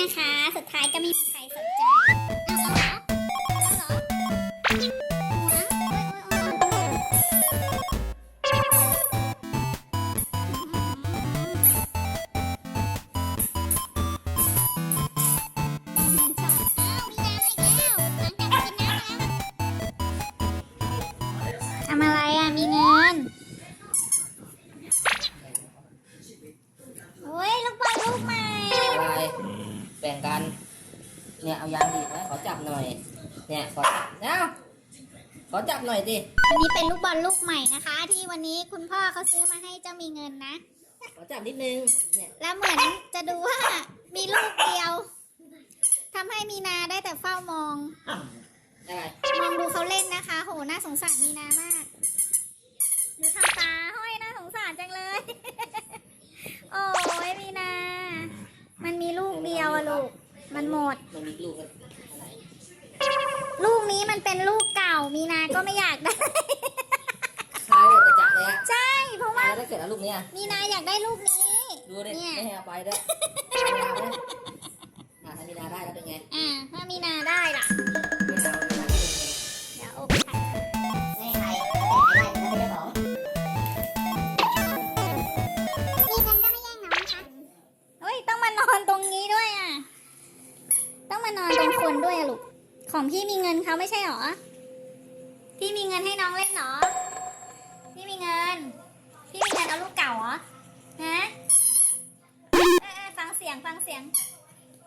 นะคะ สุดท้ายก็ไม่มีใครสนใจ แบ่งกัน เนี่ยเอายางดีดนะขอจับหน่อย เนี่ยขอจับเอ้าขอจับหน่อยดิ อันนี้เป็นลูกบอลลูกใหม่นะคะ ที่วันนี้คุณพ่อเขาซื้อมาให้เจ้ามีเงินนะ ขอจับนิดนึง เนี่ยแล้วเหมือนจะดูว่ามีลูกเดียวทำให้มีนาได้แต่เฝ้ามอง อะไรมองดูเขาเล่นนะคะ โหน่าสงสารมีนามากดูทำตาห้อยน่าสงสารจังเลย โอ้ยมีนา มันมีลูกเดียวอะลูก มันหมด มันมีลูกอะไรลูกนี้มันเป็นลูกเก่า มีนาก็ไม่อยากได้ คล้ายกับกระจับเลยอะใช่ เพราะตาว่ายแล้วถ้าเกิดเอาลูกเนี้ยมีนาอยากได้ลูกนี้ ดูดิเนี่ย ไม่ให้เอาไปด้วยไม่เอานะอะถ้ามีนาได้แล้วเป็นไง อ่าถ้ามีนาได้ล่ะ ต้องมานอนตรงคนด้วยอะลูก ของพี่มีเงินเขาไม่ใช่หรอ พี่มีเงินให้น้องเล่นเหรอ พี่มีเงิน พี่มีเงินเอาลูกเก่าเหรอ ฮะเอ้ยฟังเสียงฟังเสียง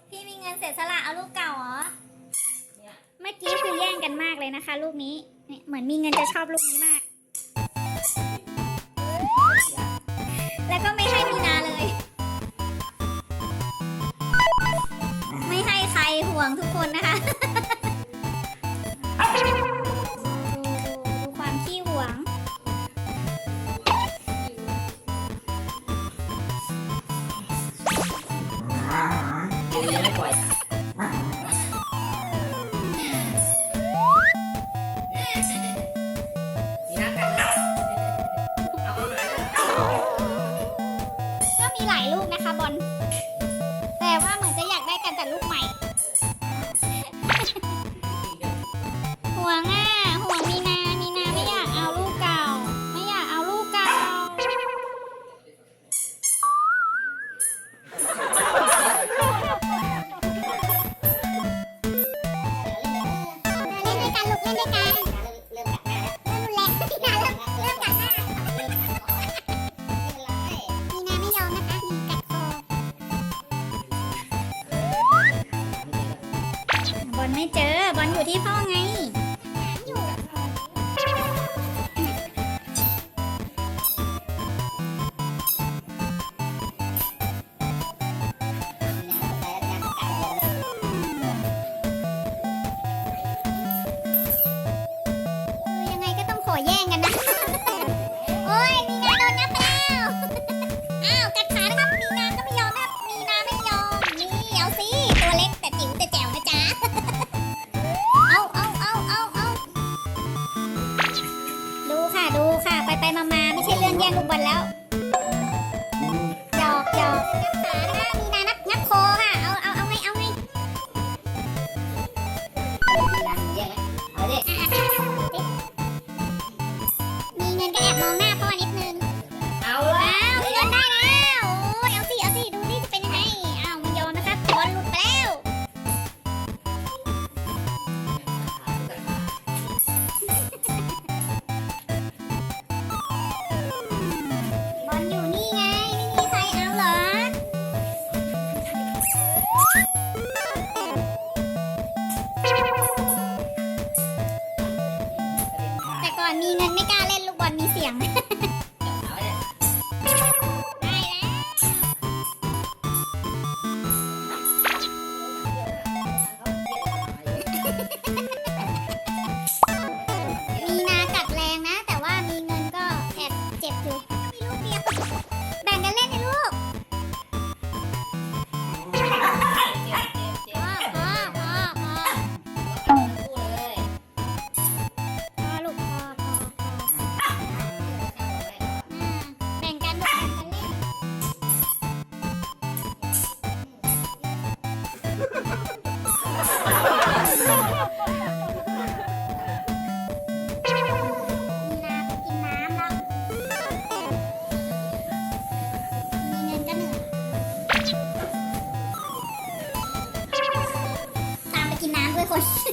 พี่มีเงินเสียสละเอาลูกเก่าเหรอ เมื่อกี้คือแย่งกันมากเลยนะคะ ลูกนี้เนี่ยเหมือนมีเงินจะชอบลูกนี้มาก แล้วก็ไม่ให้มีนาเลย ไม่ปล่อย บอลไม่เจอบอลอยู่ที่พ่อไง がもな ด้วยคน